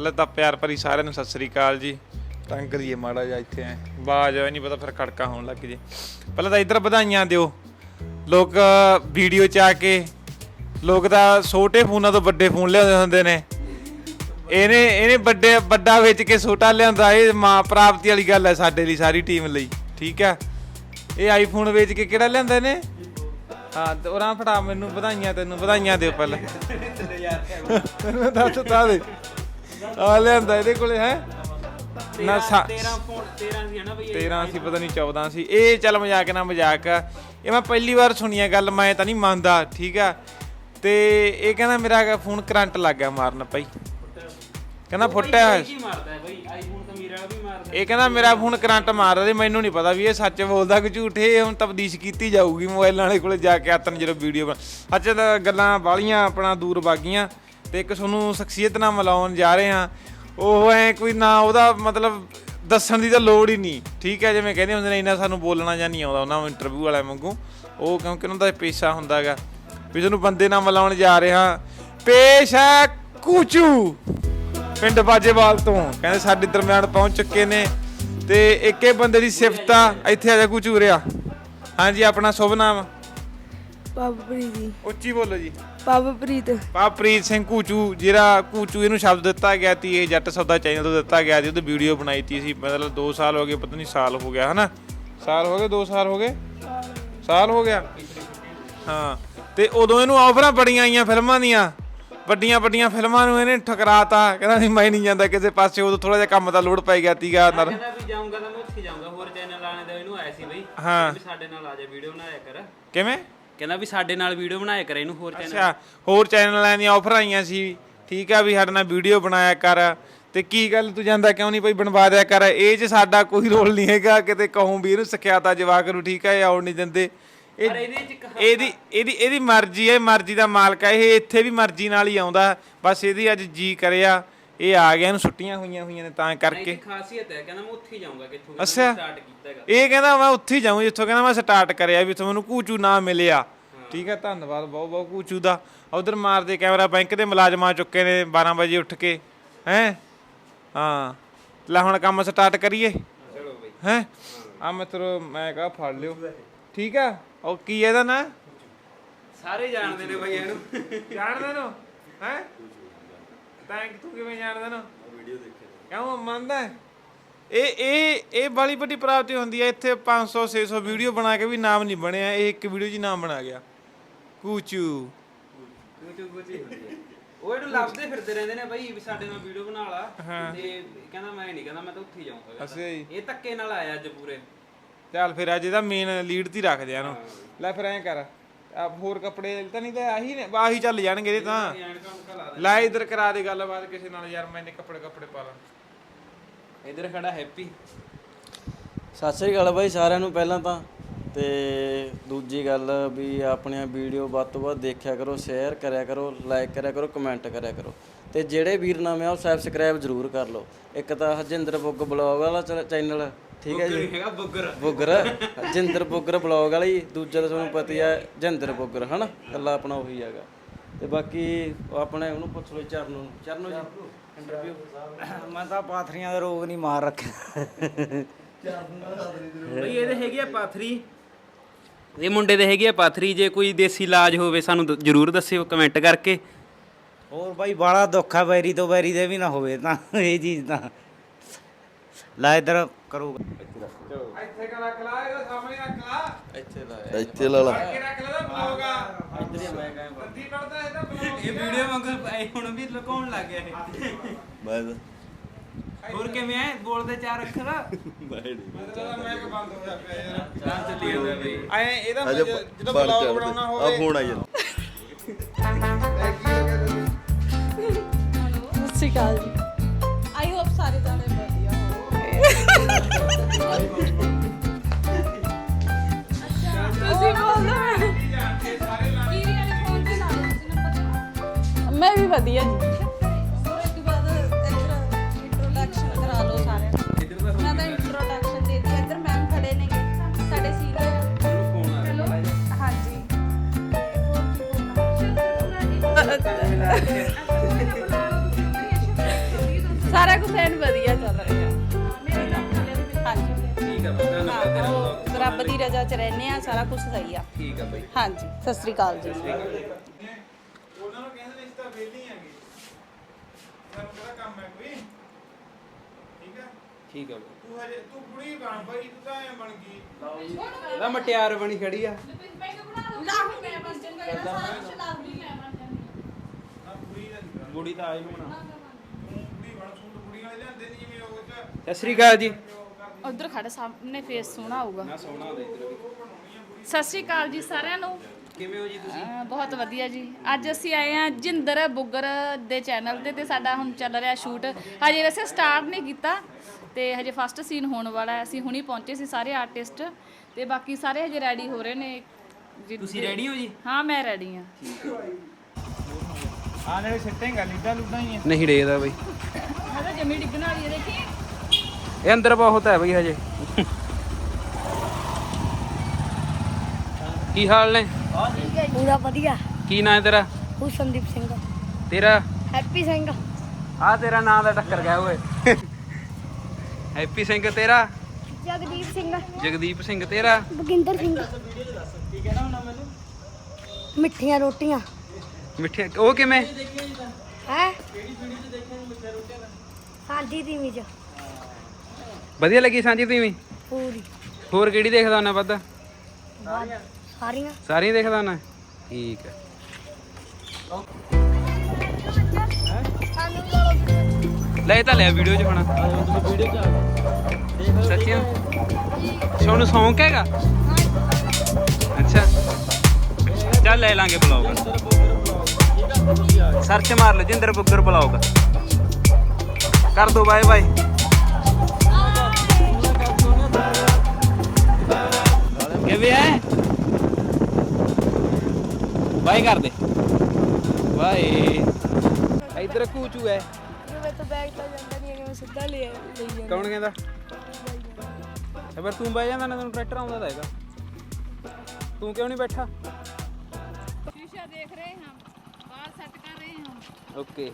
ਪਹਿਲਾਂ ਤਾਂ ਪਿਆਰ ਭਰੀ ਸਾਰਿਆਂ ਨੂੰ ਸਤਿ ਸ੍ਰੀ ਅਕਾਲ ਜੀ। ਤੰਗ ਕਰੀਏ ਮਾੜਾ ਜਿਹਾ ਇੱਥੇ ਐ। ਬਾਜ ਹੋਇਆ ਨਹੀਂ ਪਤਾ ਫਿਰ ਖੜਕਾ ਹੋਣ ਲੱਗ ਜੇ। ਪਹਿਲਾਂ ਤਾਂ ਇੱਧਰ ਵਧਾਈਆਂ ਦਿਓ। ਲੋਕ ਵੀਡੀਓ ਚ ਆ ਕੇ ਲੋਕ ਤਾਂ ਛੋਟੇ ਫੋਨਾਂ ਤੋਂ ਵੱਡੇ ਫੋਨ ਲਿਆਉਂਦੇ ਹੁੰਦੇ ਨੇ। ਇਹਨੇ ਇਹਨੇ ਵੱਡੇ ਵੱਡਾ ਵੇਚ ਕੇ ਛੋਟਾ ਲਿਆਂਦਾ ਇਹ ਮਾਂ ਪ੍ਰਾਪਤੀ ਵਾਲੀ ਗੱਲ ਹੈ ਸਾਡੇ ਲਈ ਸਾਰੀ ਟੀਮ ਲਈ। ਠੀਕ ਹੈ? ਇਹ ਆਈਫੋਨ ਵੇਚ ਕੇ ਕਿਹੜਾ ਲਿਆਂਦਾ ਇਹਨੇ ਹਾਂ ਤੇ ਉਹਨਾਂ ਫੜਾ ਮੈਨੂੰ ਵਧਾਈਆਂ ਤੈਨੂੰ ਵਧਾਈਆਂ ਦਿਓ ਪਹਿਲਾਂ। ਤੈਨੂੰ ਦੱਸ ਤਾ ਦੇ। ਆ ਲਿਆਂਦਾ ਇਹਦੇ ਕੋਲੇ ਹੈ? ਨਾ ਸਾ 13 ਫੋਨ 13 ਸੀ ਹਨਾ ਬਈ ਇਹ? 13 ਸੀ ਪਤਾ ਨਹੀਂ 14 ਸੀ। ਇਹ ਚੱਲ ਮਜ਼ਾਕ ਨਾ ਮਜ਼ਾਕ। ਆ ਇਹ ਮੈਂ ਪਹਿਲੀ ਵਾਰ ਸੁਣੀ ਆ ਗੱਲ ਮੈਂ ਤਾਂ ਨਹੀਂ ਮੰਨਦਾ ਠੀਕ ਆ? ਤੇ ਇਹ ਕਹਿੰਦਾ ਮੇਰਾ ਫੋਨ ਕਰੰਟ ਲੱਗ ਗਿਆ ਮਾਰਨ ਭਾਈ। ਕਹਿੰਦਾ ਫੁੱਟਿਆ ਹੋਇਆ ਕੀ ਮਾਰਦਾ ਹੈ ਬਈ? ਆਈਫੋਨ ਤਾਂ ਮੇਰਾ ਵੀ ਮਾਰਦਾ। ਇਹ ਕਹਿੰਦਾ ਮੇਰਾ ਫੋਨ ਕਰੰਟ ਮਾਰਦਾ ਤੇ ਮੈਨੂੰ ਨਹੀਂ ਪਤਾ ਵੀ ਇਹ ਸੱਚ ਬੋਲਦਾ ਕਿ ਝੂਠ। ਇਹ ਹੁਣ ਤਬਦੀਸ਼ ਕੀਤੀ ਜਾਊਗੀ ਮੋਬਾਈਲਾਂ ਵਾਲੇ ਕੋਲੇ ਜਾ ਕੇ ਆਤਨ ਜਦੋਂ ਵੀਡੀਓ ਬਣ ਅੱਛਾ ਤਾਂ ਗੱਲਾਂ ਬਾਲੀਆਂ ਆਪਣਾ ਦੂਰ ਬਾਗੀਆਂ। ਤੇ ਇੱਕ ਤੁਹਾਨੂੰ ਸ਼ਖਸੀਅਤ ਨਾਲ ਮਿਲਾਉਣ ਜਾ ਰਹੇ ਹਾਂ। ਉਹ ਐ ਕੋਈ ਨਾ ਉਹਦਾ ਮਤਲਬ ਦੱਸਣ ਦੀ ਤਾਂ ਲੋੜ ਹੀ ਨਹੀਂ। ਠੀਕ ਹੈ, ਜਿਵੇਂ ਕਹਿੰਦੇ ਹੁੰਦੇ ਨੇ, ਇੰਨਾ ਸਾਨੂੰ ਬੋਲਣਾ ਜਾਂ ਨਹੀਂ ਆਉਂਦਾ। ਉਹਨਾਂ ਨੂੰ ਇੰਟਰਵਿਊ ਵਾਲਿਆਂ ਵਾਂਗੂ। ਉਹ ਕਿਉਂਕਿ ਉਹਨਾਂ ਦਾ ਪੇਸ਼ਾ ਹੁੰਦਾਗਾ। ਵੀ ਤੁਹਾਨੂੰ ਬੰਦੇ ਨਾਲ ਮਿਲਾਉਣ ਜਾ ਰਹੇ ਹਾਂ। ਪੇਸ਼ ਹੈ ਕੂਚੂ। ਪਿੰਡ ਬਾਜੇਵਾਲ ਤੋਂ। ਕਹਿੰਦੇ ਸਾਡੇ ਦਰਮਿਆਨ ਪਹੁੰਚ ਚੁੱਕੇ ਨੇ। ਤੇ ਇੱਕੇ ਬੰਦੇ ਦੀ ਸਿਫਤ ਆ। ਇੱਥੇ ਆ ਜਾ ਕੁਚੂਰਿਆ ਹਾਂਜੀ, ਆਪਣਾ ਸ਼ੁਭ ਨਾਮ। ਪਵਪ੍ਰੀਤ ਜੀ। ਉੱਚੀ ਬੋਲੋ ਜੀ। ਪਵਪ੍ਰੀਤ। ਪਾਪ੍ਰੀਤ ਸਿੰਘ ਕੂਚੂ ਜਿਹੜਾ ਕੂਚੂ ਇਹਨੂੰ ਸ਼ਬਦ ਦਿੱਤਾ ਗਿਆ ਤੀ ਇਹ ਜੱਟ ਸੌਦਾ ਚੈਨਲ ਤੋਂ ਦਿੱਤਾ ਗਿਆ ਸੀ ਉਹਦੀ ਵੀਡੀਓ ਬਣਾਈ ਤੀ ਸੀ ਮਤਲਬ 2 ਸਾਲ ਹੋ ਗਏ ਪਤਾ ਨਹੀਂ ਸਾਲ ਹੋ ਗਿਆ ਹਨਾ? ਸਾਲ ਹੋ ਗਏ 2 ਸਾਲ ਹੋ ਗਏ? ਸਾਲ ਹੋ ਗਿਆ? ਹਾਂ। ਤੇ ਉਦੋਂ ਇਹਨੂੰ ਆਫਰਾਂ ਬੜੀਆਂ ਆਈਆਂ ਫਿਲਮਾਂ ਦੀਆਂ। ਵੱਡੀਆਂ ਵੱਡੀਆਂ ਫਿਲਮਾਂ ਨੂੰ ਇਹਨੇ ਠਕਰਾਤਾ। ਕਹਿੰਦਾ ਨਹੀਂ ਮੈਂ ਨਹੀਂ ਜਾਂਦਾ ਕਿਸੇ ਪਾਸੇ ਉਦੋਂ ਥੋੜਾ ਜਿਹਾ ਕੰਮ ਦਾ ਲੋਡ ਪੈ ਗਿਆ ਤੀਗਾ ਨਰ ਕਹਿੰਦਾ ਵੀ ਜਾਊਂਗਾ ਤਾਂ ਮੈਂ ਉੱਥੇ ਜਾਊਂਗਾ ਹੋਰ ਚੈਨਲ ਆਣੇ ਦਾ ਇਹਨੂੰ ਆਇਆ ਸੀ ਬਈ। ਹਾਂ। ਵੀ ਸਾਡੇ ਨਾਲ ਆ ਜਾ ਵੀਡੀਓ ਬਣਾਇਆ ਕਰ। ਕਿਵੇਂ? ਕਹਿੰਦਾ ਵੀ ਸਾਡੇ ਨਾਲ ਵੀਡੀਓ ਬਣਾਇਆ ਕਰ ਇਹਨੂੰ ਹੋਰ ਚੈਨਲ ਅੱਛਾ ਹੋਰ ਚੈਨਲਾਂ ਦੀਆਂ ਆਫਰ ਆਈਆਂ ਸੀ ਠੀਕ ਆ ਵੀ ਸਾਡੇ ਨਾਲ ਵੀਡੀਓ ਬਣਾਇਆ ਕਰ। ਤੇ ਕੀ ਗੱਲ ਤੂੰ ਜਾਂਦਾ ਕਿਉਂ ਨਹੀਂ ਭਾਈ ਬਣਵਾ ਦਿਆ ਕਰ? ਇਹ 'ਚ ਸਾਡਾ ਕੋਈ ਰੋਲ ਨਹੀਂ ਹੈਗਾ। ਕਿਤੇ ਕਹੂੰ ਵੀ ਇਹਨੂੰ ਸਿਖਿਆਤਾ ਜਵਾਕ ਨੂੰ ਠੀਕ ਆ ਇਹ ਆਉਣ ਨਹੀਂ ਦਿੰਦੇ। ਇਹ ਪਰ ਇਹਦੇ ਚ ਇੱਕ ਇਹਦੀ ਇਹਦੀ ਇਹਦੀ ਮਰਜ਼ੀ ਹੈ ਮਰਜ਼ੀ ਦਾ ਮਾਲਕ ਹੈ ਇਹ ਇੱਥੇ ਵੀ ਮਰਜ਼ੀ ਨਾਲ ਹੀ ਆਉਂਦਾ। ਬਸ ਇਹਦੀ ਅੱਜ ਜੀ ਕਰਿਆ। ਇਹ ਆ ਗਿਆ ਇਹਨੂੰ ਛੁੱਟੀਆਂ ਹੋਈਆਂ ਹੋਈਆਂ ਨੇ ਤਾਂ ਕਰਕੇ। ਇੱਕ ਖਾਸੀਅਤ ਹੈ ਕਹਿੰਦਾ ਮੈਂ ਉੱਥੇ ਹੀ ਜਾਊਂਗਾ ਕਿੱਥੋਂ ਅੱਛਾ। ਸਟਾਰਟ ਕੀਤਾ ਹੈਗਾ। ਇਹ ਕਹਿੰਦਾ ਮੈਂ ਉੱਥੇ ਹੀ ਜਾਊਂ ਜਿੱਥੋਂ ਕਹਿੰਦਾ ਮੈਂ ਸਟਾਰਟ ਕਰਿਆ ਵੀ ਤੁਹਾਨੂੰ ਕੂਚੂ ਨਾ ਮਿਲਿਆ। ਠੀਕ ਹੈ ਧੰਨਵਾਦ ਬਹੁਤ ਬਹੁਤ ਕੂਚੂ ਦਾ। ਉਧਰ ਮਾਰਦੇ ਕੈਮਰਾ ਬੈਂਕ ਦੇ ਮੁਲਾਜ਼ਮ ਚੁੱਕੇ ਨੇ 12 ਵਜੇ ਉੱਠ ਕੇ ਹੈ? ਹਾਂ ਲੈ ਹੁਣ ਕੰਮ ਸਟਾਰਟ ਕਰੀਏ। ਚਲੋ ਬਈ। ਹੈ? ਆ ਮਿੱਤਰੋ ਮੈਂ ਕਹਾ ਫੜ ਲਿਓ। ਠੀਕ ਆ ਉਹ ਕੀ ਇਹਦਾ ਨਾ? ਸਾਰੇ ਜਾਣਦੇ ਨੇ ਬਈ ਇਹਨੂੰ। ਜਾਣਦੇ ਨੂੰ ਹੈ? ਤਾਂ ਤੂੰ ਕਿਵੇਂ ਜਾਣਦਾ ਨੂੰ? ਵੀਡੀਓ ਦੇਖੇ ਕਿਉਂ ਮੰਨਦਾ ਹੈ? ਇਹ ਇਹ ਇਹ ਬਾਲੀ ਵੱਡੀ ਪ੍ਰਾਪਤੀ ਹੁੰਦੀ ਹੈ ਇੱਥੇ 500 600 ਵੀਡੀਓ ਬਣਾ ਕੇ ਵੀ ਨਾਮ ਨਹੀਂ ਬਣਿਆ। ਇਹ ਇੱਕ ਵੀਡੀਓ 'ਚ ਹੀ ਨਾਮ ਬਣਾ ਗਿਆ। ਕੂਚੂ। YouTube ਹੁੰਦੀ ਹੈ। ਉਹ ਇਹਨੂੰ ਲੱਭਦੇ ਫਿਰਦੇ ਰਹਿੰਦੇ ਨੇ ਬਈ ਵੀ ਸਾਡੇ ਨਾਲ ਵੀਡੀਓ ਬਣਾ ਲਾ। ਤੇ ਕਹਿੰਦਾ ਮੈਂ ਨਹੀਂ ਕਹਿੰਦਾ ਮੈਂ ਤਾਂ ਉੱਥੇ ਹੀ ਜਾਊਂਗਾ। ਕਹਿੰਦਾ। ਅੱਛਾ ਜੀ। ਇਹ ਧੱਕੇ ਨਾਲ ਆਇਆ ਅੱਜ ਪੂਰੇ। ਚੱਲ ਫਿਰ ਅੱਜ ਇਹਦਾ ਮੇਨ ਲੀਡ ਤੇ ਹੀ ਰੱਖਦੇ ਆ ਇਹਨੂੰ। ਲੈ ਫਿਰ ਐਂ ਕਰ। ਆ ਹੋਰ ਕੱਪੜੇ ਤਾਂ ਨਹੀਂ ਤਾਂ ਆਹੀ ਨੇ, ਆਹੀ ਚੱਲ ਜਾਣਗੇ ਇਹ ਤਾਂ। ਐਨਕਾਂ ਉਨਕਾਂ ਲਾ ਲੈ ਇਧਰ ਕਰਾ ਦੇ ਗੱਲਬਾਤ ਕਿਸੇ ਨਾਲ, ਯਾਰ ਮੈਨੇ ਕੱਪੜੇ ਕੱਪੜੇ ਪਾ ਲਾਂ। ਇਧਰ ਖੜਾ ਹੈਪੀ। ਸਤਿ ਸ੍ਰੀ ਅਕਾਲ ਬਾਈ, ਸਾਰਿਆਂ ਨੂੰ ਪਹਿਲਾਂ ਤਾਂ। ਤੇ ਦੂਜੀ ਗੱਲ ਵੀ ਆਪਣੀਆਂ ਵੀਡੀਓ ਵੱਧ ਤੋਂ ਵੱਧ ਦੇਖਿਆ ਕਰੋ, ਸ਼ੇਅਰ ਕਰਿਆ ਕਰੋ ਲਾਈਕ ਕਰਿਆ ਕਰੋ ਕਮੈਂਟ ਕਰਿਆ ਕਰੋ। ਤੇ ਜਿਹੜੇ ਵੀਰ ਨਵੇਂ ਆ, ਉਹ ਸਬਸਕ੍ਰਾਈਬ ਜ਼ਰੂਰ ਕਰ ਲਓ। ਇੱਕ ਤਾਂ ਹਰਜਿੰਦਰ ਬੁੱਗ ਬਲੌਗ ਵਾਲਾ ਚੈਨਲ। ਠੀਕ ਹੈ ਜੀ। ਹੈਗਾ ਬੁੱਗਰ। ਬੁੱਗਰ ਜਿੰਦਰ ਬੁੱਗਰ ਬਲੌਗ ਵਾਲਾ ਦੂਜਾ ਤਾਂ ਤੁਹਾਨੂੰ ਪਤਾ ਹੀ ਹੈ ਜਿੰਦਰ ਬੁੱਗਰ ਹਨਾ? ਕੱਲਾ ਆਪਣਾ ਉਹੀ ਹੈਗਾ। ਤੇ ਬਾਕੀ ਆਪਣੇ ਉਹਨੂੰ ਪੁੱਛ ਲਓ ਚਰਨ ਨੂੰ। ਚਰਨੋ ਜੀ ਇੰਟਰਵਿਊ ਮੈਂ ਤਾਂ ਪਾਥਰੀਆਂ ਦਾ ਰੋਗ ਨਹੀਂ ਮਾਰ ਰੱਖਿਆ। ਬਈ ਇਹਦੇ ਹੈਗੀ ਆ ਪਾਥਰੀ। ਇਹ ਮੁੰਡੇ ਦੇ ਹੈਗੀ ਆ ਪਾਥਰੀ ਜੇ ਕੋਈ ਦੇਸੀ ਇਲਾਜ ਹੋਵੇ ਸਾਨੂੰ ਦ- ਜ਼ਰੂਰ ਦੱਸਿਓ ਕਮੈਂਟ ਕਰਕੇ। ਹੋਰ ਬਾਈ ਬਾਲਾ ਦੁੱਖ ਆ ਬੈਰੀ ਤੋਂ ਬੈਰੀ ਦੇ ਵੀ ਨਾ ਹੋਵੇ ਤਾਂ ਇਹ ਚੀਜ਼ ਤਾਂ। ਲੈ ਇਧਰ ਕਰੂਗਾ ਇੱਥੇ ਕਾ ਰੱਖ ਲਾ ਇਹਦਾ ਸਾਹਮਣੇ ਰੱਖ ਲਾ। ਇੱਥੇ ਲਾਇਆ ਇੱਥੇ ਲਾ ਲਾ। ਅੱਗੇ ਰੱਖ ਲੈ ਬਲੌਗ ਆ। ਇੱਧਰ ਹੀ ਮੈਂ ਕਹਾਂ ਰੱਦੀ ਪੜਦਾ ਇਹਦਾ ਬਲੌਗ ਇਹ ਵੀਡੀਓ ਵਾਂਗੂ ਹੁਣ ਵੀ ਲੁਕਾਉਣ ਲੱਗ ਗਿਆ ਇਹ। ਮੈਂ ਹੋਰ ਕਿਵੇਂ ਐ? ਬੋਲਦੇ ਚਾਰ ਅੱਖਰ ਮੈਂ ਕਿ ਬੰਦ ਹੋ ਜਾ ਪਿਆ ਯਾਰ। ਚਾਰ ਚੱਲੀ ਜਾਂਦਾ ਬਈ। ਐ ਇਹਦਾ ਜਦੋਂ ਬਲੌਗ ਬਣਾਉਣਾ ਆ ਹੋਵੇ। ਫੋਨ ਆਈ ਜਾਂਦਾ। ਸਤਿ ਸ਼੍ਰੀ ਅਕਾਲ ਜੀ। ਮੈਂ ਵੀ ਵਧੀਆ ਜੀ। ਉਸ ਤੋਂ ਬਾਅਦ ਇੰਟਰੋਡਕਸ਼ਨ ਕਰਾ ਲਓ ਸਾਰਿਆਂ ਨੂੰ। ਮੈਂ ਤਾਂ ਇੰਟਰੋਡਕਸ਼ਨ ਦੇ ਦਿੱਤੀ ਇੱਧਰ ਮੈਮ ਖੜੇ ਨੇ ਸਾਡੇ ਸੀਨੀਅਰ ਹੈਲੋ? ਹਾਂਜੀ ਹੋਰ ਕੀ ਬੋਲਣਾ ਬਸ ਐਨ ਵਧੀਆ ਚੱਲ ਰਿਹਾ। ਹਾਂਜੀ। ਠੀਕ ਆ ਬਈ ਧੰਨਵਾਦ ਤੇਰਾ ਉਹ ਰੱਬ ਦੀ ਰਜ਼ਾ ਚ ਰਹਿੰਦੇ ਆ ਸਾਰਾ ਕੁਝ ਸਹੀ ਆ। ਠੀਕ ਆ ਬਈ। ਹਾਂਜੀ ਸਤਿ ਸ੍ਰੀ ਅਕਾਲ ਜੀ ਉਹਨਾਂ ਨੂੰ ਕਹਿੰਦੇ ਨੇ ਇਸ ਤਾਂ ਵਿਹਲੇ ਆਂਗੇ ਸਾਨੂੰ ਕਿਹੜਾ ਕੰਮ ਹੈ ਕੋਈ? ਠੀਕ ਹੈ? ਠੀਕ ਆ ਬਈ। ਤੂੰ ਹਜੇ ਤੂੰ ਕੁੜੀ ਬਣ ਬਈ ਤੂੰ ਤਾਂ ਐ ਬਣ ਗਈ। ਇਹਦਾ ਮਟਿਆਰ ਬਣੀ ਖੜੀ ਆ। ਨਾ ਕੁੜੀ ਦਾ ਨਹੀਂ ਬਣਾ। ਬੁੜੀ ਤਾਂ ਆਈ ਨੂੰ ਬਣਾ। ਤੂੰ ਕੁੜੀ ਬਣ ਸੂਟ ਕੁੜੀਆਂ ਵਾਲੇ ਲਿਆਂਦੇ ਨਹੀਂ ਜਿਵੇਂ ਉਹ ਚ। ਸਤਿ ਸ੍ਰੀ ਅਕਾਲ ਜੀ। ਉਧਰ ਖੜੇ ਸਾਹਮਣੇ ਫੇਸ ਸੋਹਣਾ ਆਊਗਾ। ਨਾ ਸੋਹਣਾ ਹੁੰਦਾ ਇੱਧਰ ਵੀ। ਸਤਿ ਸ਼੍ਰੀ ਅਕਾਲ ਜੀ ਸਾਰਿਆਂ ਨੂੰ। ਕਿਵੇਂ ਹੋ ਜੀ ਤੁਸੀਂ? ਅਹ ਬਹੁਤ ਵਧੀਆ ਜੀ। ਅੱਜ ਅਸੀਂ ਆਏ ਆ ਜਿੰਦਰ ਬੁੱਗਰ ਦੇ ਚੈਨਲ ਤੇ ਤੇ ਸਾਡਾ ਹੁਣ ਚੱਲ ਰਿਹਾ ਸ਼ੂਟ ਹਜੇ ਵੈਸੇ ਸਟਾਰਟ ਨਹੀਂ ਕੀਤਾ ਤੇ ਹਜੇ ਫਸਟ ਸੀਨ ਹੋਣ ਵਾਲਾ ਹੈ। ਅਸੀਂ ਹੁਣੀ ਪਹੁੰਚੇ ਸੀ ਸਾਰੇ ਆਰਟਿਸਟ ਤੇ ਬਾਕੀ ਸਾਰੇ ਹਜੇ ਰੈਡੀ ਹੋ ਰਹੇ ਨੇ। ਜਿ- ਤੁਸੀਂ ਰੈਡੀ ਹੋ ਜੀ? ਹਾਂ ਮੈਂ ਰੈਡੀ ਆ ਆਹ ਨਾਲੇ ਸਿੱਟੇਗਾ ਲੀਡਾ ਲੁੱਡਾ ਹੀ ਹੈ ਨਹੀਂ ਡੇਗਦਾ ਬਈ। ਹਜੇ ਜਮੀ ਡਿੱਗਣ ਵਾਲੀ ਹੈ ਦੇਖੀ। ਇਹ ਅੰਦਰ ਬਹੁਤ ਹੈ ਬਈ ਹਜੇ। ਕੀ ਹਾਲ ਨੇ? ਪੂਰਾ ਵਧੀਆ। ਕੀ ਨਾਂ ਹੈ ਤੇਰਾ? ਉਹ ਸੰਦੀਪ ਸਿੰਘ। ਤੇਰਾ? ਹੈਪੀ ਸਿੰਘ। ਆ ਤੇਰਾ ਨਾਂ ਦਾ ਟੱਕਰ ਗਿਆ ਓਏ। ਹੈਪੀ ਸਿੰਘ ਤੇਰਾ? ਜਗਦੀਪ ਸਿੰਘ। ਜਗਦੀਪ ਸਿੰਘ ਤੇਰਾ? ਬਗਿੰਦਰ ਸਿੰਘ। ਮਿੱਠੀਆਂ ਰੋਟੀਆਂ। ਮਿੱਠੇ ਉਹ ਕਿਵੇਂ? ਹੈ? ਸਾਂਝੀ ਦੀ ਮਿਜ ਵਧੀਆ ਲੱਗੀ ਸਾਂਝੀ ਤੁਸੀਂ ਪੂਰੀ। ਹੋਰ ਕਿਹੜੀ ਦੇਖਦਾ ਹੁੰਦਾ ਵੱਧ। ਸਾਰੀਆਂ। ਸਾਰੀਆਂ ਦੇਖਦਾ ਹੁੰਦਾ ਠੀਕ ਹੈ। ਲੈ ਇਹ ਤਾਂ ਲੈ ਵੀਡੀਓ ਚ ਹੁਣ ਸੱਚੀਆਂ? ਸੋਨੂੰ ਸੌਂਕ ਹੈਗਾ? ਅੱਛਾ। ਚੱਲ ਲੈ ਲਾਂਗੇ ਬਲੌਗ ਸਰਚ ਮਾਰ ਲਓ ਜਿੰਦਰ ਬੁੱਗਰ ਬਲੌਗ ਕਰ ਦੋ ਬਾਏ ਬਾਏ ਬਾਏ ਕਰ ਦੇ ਬਾਏ ਇਧਰ ਕੂਚੂ ਹੈ ਮੈਂ ਤਾਂ ਬੈਗ ਤਾਂ ਜਾਂਦਾ ਨਹੀਂ ਕਿ ਮੈਂ ਸਿੱਧਾ ਲੈ ਲਈ ਜਾਂਦਾ। ਕੌਣ ਕਹਿੰਦਾ? ਫਿਰ ਤੂੰ ਬਹਿ ਜਾਂਦਾ ਨਾ ਤੈਨੂੰ ਟਰੈਕਟਰ ਆਉਂਦਾ ਤਾਂ ਹੈਗਾ। ਤੂੰ ਕਿਉਂ ਨਹੀਂ ਬੈਠਾ? ਸ਼ੀਸ਼ਾ ਦੇਖ ਰਹੇ ਹਾਂ ਬਾਹਰ ਸੈੱਟ ਕਰ ਰਹੇ ਹਾਂ। ਓਕੇ।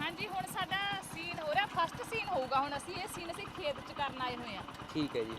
ਹਾਂਜੀ ਹੁਣ ਸਾਡਾ ਸੀਨ ਹੋ ਰਿਹਾ ਫਸਟ ਸੀਨ ਹੋਊਗਾ ਹੁਣ ਅਸੀਂ ਇਹ ਸੀਨ ਅਸੀਂ ਖੇਤ 'ਚ ਕਰਨ ਆਏ ਹੋਏ ਆ ਠੀਕ ਹੈ ਜੀ।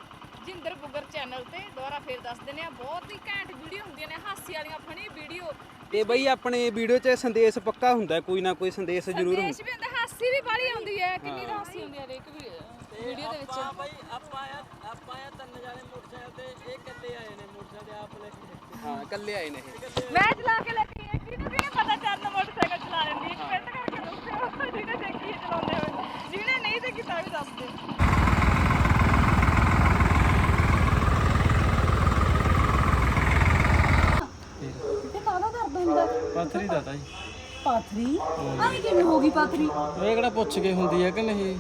ਜਿੰਦਰ ਬੁੱਗਰ ਚੈਨਲ ਤੇ ਦੁਬਾਰਾ ਫੇਰ ਦੱਸ ਦਿੰਦੇ ਆ ਬਹੁਤ ਹੀ ਘੈਂਟ ਵੀਡੀਓ ਹੁੰਦੀਆਂ ਨੇ ਹਾਸੀ ਵਾਲੀਆਂ ਫਨੀ ਵੀਡੀਓ। ਤੇ ਬਈ ਆਪਣੇ ਵੀਡੀਓ 'ਚ ਸੰਦੇਸ਼ ਪੱਕਾ ਹੁੰਦਾ ਕੋਈ ਨਾ ਕੋਈ ਸੰਦੇਸ਼ ਜ਼ਰੂਰ ਹੁੰਦਾ। ਸੰਦੇਸ਼ ਵੀ ਹੁੰਦਾ ਹਾਸੀ ਵੀ ਬਾਲੀ ਆਉਂਦੀ ਹੈ ਕਿੰਨੀ ਤਾਂ ਹਾਸੀ ਹੁੰਦੀ ਹੈ ਹਰੇਕ ਵੀਡੀਓ ਦੇ ਵਿੱਚ। ਭਾਈ ਆਪਾਂ ਆ ਆਪਾਂ ਆ ਤਿੰਨ ਜਾਣੇ ਮੋਟਰਸਾਈਕਲ ਤੇ ਇਹ ਇਕੱਲੇ ਆਏ ਨੇ ਮੋਟਰਸਾਈਕਲ ਤੇ ਆਪ ਲੈ ਕੇ ਹਾਂ ਇਕੱਲੇ ਆਏ ਨੇ ਇਹ। ਮੈਂ ਚਲਾ ਕੇ ਲੈ ਕੇ ਆਈ ਕਿਹਨੂੰ ਕਿਹਨੂੰ ਪਤਾ ਚੱਲ ਮੋਟਰਸਾਈਕਲ ਚਲਾ ਲੈਂਦੀ ਇੱਕ ਮਿੰਟ ਕਰਕੇ ਦੱਸਿਓ ਜਿਹਨੇ ਦੇਖੀ ਹੈ ਚਲਾਉਂਦੇ ਹੋਏ। ਜਿਹਨੇ ਨਹੀਂ ਦੇਖੀ ਤਾਂ ਵੀ ਦੱਸ ਦੇ ਤੇ ਕਾਹਦਾ ਦਰਦ ਹੁੰਦਾ ਪਾਥਰੀ ਦਾ ਤਾਂ ਜੀ। ਪਾਥਰੀ? ਆਈ ਕਿਵੇਂ ਹੋ ਗਈ ਪਾਥਰੀ? ਇਹ ਕਿਹੜਾ ਪੁੱਛ ਕੇ ਹੁੰਦੀ ਹੈ ਕਿ ਨਹੀਂ?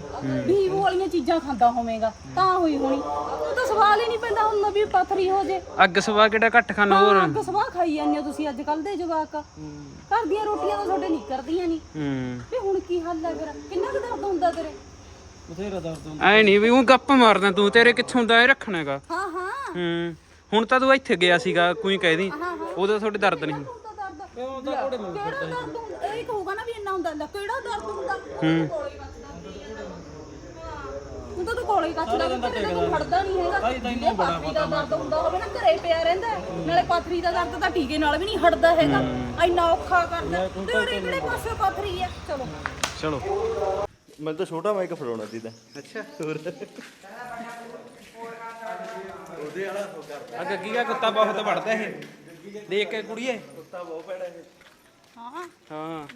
ਵੀਵੋ ਵਾਲੀਆਂ ਚੀਜ਼ਾਂ ਖਾਂਦਾ ਹੋਵੇਗਾ ਤਾਂ ਹੋਈ ਹੋਣੀ। ਉਹ ਤਾਂ ਸਵਾਲ ਹੀ ਨਹੀਂ ਪੈਂਦਾ ਹੁੰਦਾ ਵੀ ਪਾਥਰੀ ਹੋ ਜੇ। ਅੱਗ ਸਵਾ ਕਿਹੜਾ ਘੱਟ ਖਾਣਾ ਹੋਰ? ਅੱਗ ਸਵਾਹ ਖਾਈ ਜਾਂਦੇ ਹੋ ਤੁਸੀਂ ਅੱਜ ਕੱਲ ਦੇ ਜਵਾਕ। ਘਰ ਦੀਆਂ ਰੋਟੀਆਂ ਤਾਂ ਤੁਹਾਡੇ ਨਹੀਂ। ਹੂੰ। ਵੀ ਹੁਣ ਕੀ ਹੱਲ ਹੈ ਫਿਰ ਕਿੰਨਾ ਕੁ ਦਰਦ ਹੁੰਦਾ ਤੇਰੇ? ਬਥੇਰਾ ਦਰਦ ਹੁੰਦਾ। ਐ ਨਹੀਂ ਵੀ ਉਹ ਗੱਪ ਮਾਰਦਾ ਤੂੰ ਤੇਰੇ ਕਿੱਥੋਂ ਦਾ ਇਹ ਰੱਖਣਾਗਾ ਹਾਂ ਹਾਂ। ਹੂੰ। ਹੁਣ ਤਾਂ ਤੂੰ ਇੱਥੇ ਗਿਆ ਸੀਗਾ ਕੋਈ ਕਹਿਦੀ ਉਦੋਂ ਤੁਹਾਡੇ ਦਰਦ ਨਹੀਂ। ਹੁੰਦਾ ਦਰਦ ਕਿਹੜਾ ਦਰਦ ਹੁੰਦਾ? ਇਹ ਕਹੂਗਾ ਨਾ ਵੀ ਇੰਨਾ ਹੁੰਦਾ ਲੈ ਕਿਹੜਾ ਦਰਦ ਹੁੰਦਾ? ਹੂੰ। ਤੂੰ ਤਾਂ ਤੂੰ ਕੋਲੇ ਹੀ ਕੱਚ ਕੇ ਤੇਰੇ ਤੋਂ ਫੜਦਾ ਨਹੀਂ ਹੈਗਾ। ਜੇ ਪਾਥਰੀ ਦਾ ਦਰਦ ਹੁੰਦਾ ਹੋਵੇ ਨਾ ਘਰੇ ਪਿਆ ਰਹਿੰਦਾ ਹੈ। ਨਾਲੇ ਪਾਥਰੀ ਦਾ ਦਰਦ ਤਾਂ ਟੀਕੇ ਨਾਲ ਵੀ ਨਹੀਂ ਹਟਦਾ ਹੈਗਾ। ਇੰਨਾ ਔਖਾ ਕਰਦਾ। ਤੇਰੇ ਕਿਹੜੇ ਪਾਸੇ ਪਾਥਰੀ ਆ? ਚਲੋ। ਚਲੋ। ਮੈਨੂੰ ਤਾਂ ਛੋਟਾ ਮਾਈਕ ਫੜਾਉਣਾ ਚਾਹੀਦਾ। ਅੱਛਾ। ਹੋਰ। ਆ ਗੱਗੀ ਦਾ ਕੁੱਤਾ ਬਹੁਤ ਵੜਦਾ ਇਹ ਦੇਖ ਕੇ ਕੁੜੀਏ। ਕੁੱਤਾ ਬਹੁਤ ਪੈੜਾ ਇਹ ਹਾਂ ਹਾਂ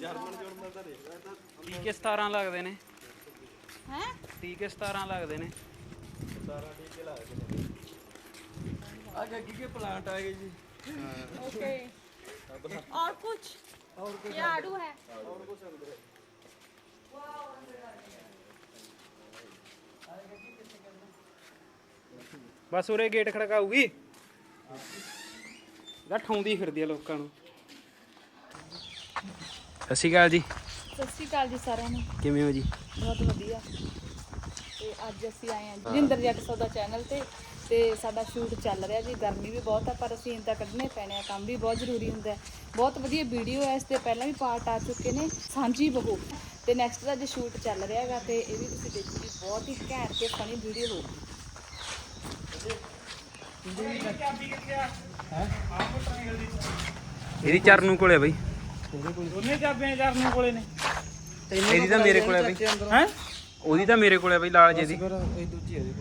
ਜਰਮਨ ਜੁਰਮਨ ਤਾਂ ਦੇਖਦਾ ਟੀਕੇ 17 ਲੱਗਦੇ ਨੇ ਹੈ ਟੀਕੇ 17 ਲੱਗਦੇ ਨੇ ਆ ਗੱਗੀ ਕੇ ਪਲਾਂਟ ਆ ਗਏ ਜੀ ओके और कुछ क्या आड़ू है ਬਸ ਉਰੇ ਗੇਟ ਖੜਕਾਊਗੀ ਦਾ ਠਾਉਂਦੀ ਫਿਰਦੀ ਆ ਲੋਕਾਂ ਨੂੰ। ਸਤਿ ਸ਼੍ਰੀ ਅਕਾਲ ਜੀ। ਸਤਿ ਸ਼੍ਰੀ ਅਕਾਲ ਜੀ ਸਾਰਿਆਂ ਨੂੰ। ਕਿਵੇਂ ਹੋ ਜੀ? ਬਹੁਤ ਵਧੀਆ। ਤੇ ਅੱਜ ਅਸੀਂ ਆਏ ਹਾਂ ਜਿੰਦਰ ਜੱਟ ਸੌਦਾ ਚੈਨਲ ਤੇ ਤੇ ਸਾਡਾ ਸ਼ੂਟ ਚੱਲ ਰਿਹਾ ਜੀ। ਗਰਮੀ ਵੀ ਬਹੁਤ ਆ ਪਰ ਸੀਨ ਤਾਂ ਕੱਢਣੇ ਪੈਣੇ ਆ। ਕੰਮ ਵੀ ਬਹੁਤ ਜ਼ਰੂਰੀ ਹੁੰਦਾ ਹੈ। ਬਹੁਤ ਵਧੀਆ ਵੀਡੀਓ ਹੈ ਇਸ ਤੇ। ਪਹਿਲਾਂ ਵੀ ਪਾਰਟ ਆ ਚੁੱਕੇ ਨੇ ਸਾਂਝੀ ਬਹੂ। ਤੇ ਨੈਕਸਟ ਦਾ ਜੇ ਸ਼ੂਟ ਚੱਲ ਰਿਹਾ ਹੈਗਾ ਤੇ ਇਹ ਵੀ ਤੁਸੀਂ ਦੇਖੋ ਜੀ ਬਹੁਤ ਹੀ ਘੈਂਟ ਤੇ ਫਨੀ ਵੀਡੀਓ ਹੋਊਗੀ ਇਹਦੀ ਚਰਨੂ ਕੋਲੇ ਬਈ। ਦੋਨੇ ਚਾਬੀਆਂ ਚਰਨੂ ਕੋਲੇ ਨੇ। ਇਹਦੀ ਤਾਂ ਮੇਰੇ ਕੋਲੇ ਬਈ। ਹੈ? ਉਹਦੀ ਤਾਂ ਮੇਰੇ ਕੋਲੇ ਬਈ ਲਾਲ ਜੇ ਦੀ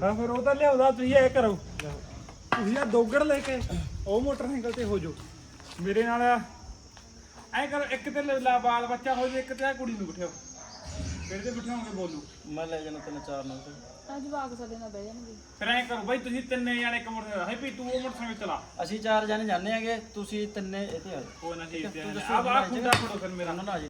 ਹਾਂ ਫਿਰ ਉਹ ਤਾਂ ਲਿਆਉਦਾ ਤੁਸੀਂ ਇਹ ਕਰੋ। ਤੁਸੀਂ ਆ ਦੋਗੜ ਲੈ ਕੇ ਉਹ ਮੋਟਰਸਾਈਕਲ ਤੇ ਹੋ ਜਾਓ। ਮੇਰੇ ਨਾਲ ਐ ਕਰੋ ਇੱਕ ਤੇ ਲਾ ਬਾਲ ਬੱਚਾ ਹੋ ਜਾਏ ਇੱਕ ਤੇ ਆ ਕੁੜੀ ਨੂੰ ਬਿਠਾਓ। ਫਿਰ ਤੇ ਬਿਠਾਉਂਗੇ ਬੋਲੂ। ਮੈਂ ਲੈ ਜਾਣਾ ਤਿੰਨ ਚਾਰ ਨਾਲ ਅੱਜ ਵਾਗ ਸਾਡੇ ਨਾਲ ਬਹਿ ਜਾਣਗੇ। ਫਿਰ ਐ ਕਰੋ ਬਾਈ ਤੁਸੀਂ ਤਿੰਨੇ ਜਾਣੇ ਇੱਕ ਮੋਟਰਸਾਈਕਲ ਹੈਪੀ ਤੂੰ ਉਹ ਮੋਟਰਸਾਈਕਲ ਚਲਾ। ਅਸੀਂ ਚਾਰ ਜਾਣੇ ਜਾਂਦੇ ਆਂਗੇ ਤੁਸੀਂ ਤਿੰਨੇ। ਉਹ ਨਾ ਠੀਕ ਤੂੰ ਆ ਆ ਖੁੰਡਾ ਫੜੋ ਫਿਰ ਮੇਰਾ। ਆ ਜਾਓ।